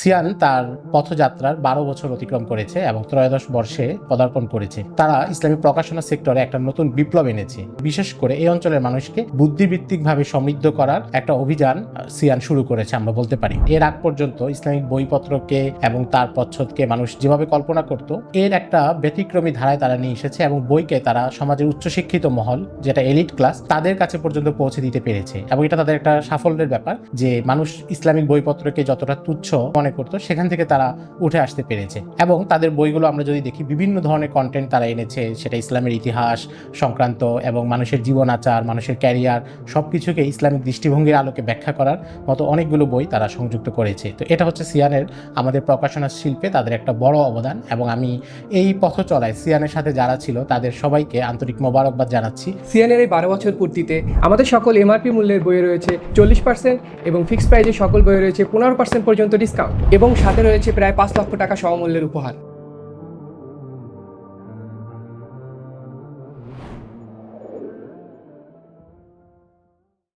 Sean তার পথযাত্রার বারো বছর অতিক্রম করেছে এবং ত্রয়োদশ বর্ষে পদার্পণ করেছে। তারা ইসলামী প্রকাশনা সেক্টরে একটা নতুন বিপ্লব এনেছে। বিশেষ করে এই অঞ্চলের মানুষকে বুদ্ধিভিত্তিকভাবে সমৃদ্ধ করার একটা অভিযান সিয়ান শুরু করেছে আমরা বলতে পারি। এর আগ পর্যন্ত ইসলামিক বইপত্রকে এবং তার পচ্ছদকে মানুষ যেভাবে কল্পনা করত, এর একটা ব্যতিক্রমী ধারায় তারা নিয়ে এসেছে এবং বইকে তারা সমাজের উচ্চশিক্ষিত মহল, যেটা এলিট ক্লাস, তাদের কাছে পর্যন্ত পৌঁছে দিতে পেরেছে। এবং এটা তাদের একটা সাফল্যের ব্যাপার যে মানুষ ইসলামিক বইপত্রকে যতটা তুচ্ছ মনে করতো, সেখান থেকে তারা উঠে আসতে পেরেছে। এবং তাদের বইগুলো আমরা যদি দেখি, বিভিন্ন ধরনের কন্টেন্ট তারা এনেছে, সেটা ইসলামের ইতিহাস, সংক্রান্ত এবং মানুষের জীবন আচার, মানুষের ক্যারিয়ার সব কিছুকে ইসলামিক দৃষ্টিভঙ্গির আলোকে ব্যাখ্যা করার মতো অনেকগুলো বই তারা সংযুক্ত করেছে। তো এটা হচ্ছে সিয়ানের, আমাদের প্রকাশনা শিল্পে তাদের একটা বড় অবদান এবং আমি এই পথ চলায় সিয়ানের সাথে যারা ছিল, তাদের সবাইকে আন্তরিক মোবারকবাদ জানাচ্ছি। সিয়ানের এই বারো বছর পূর্তিতে আমাদের সকল এমআরপি মূল্যের বই রয়েছে চল্লিশ পার্সেন্ট এবং ফিক্সড প্রাইজে সকল বই রয়েছে পনেরো পার্সেন্ট পর্যন্ত ডিসকাউন্ট এবং সাথে রয়েছে প্রায় পাঁচ লক্ষ টাকা সমমূল্যের উপহার।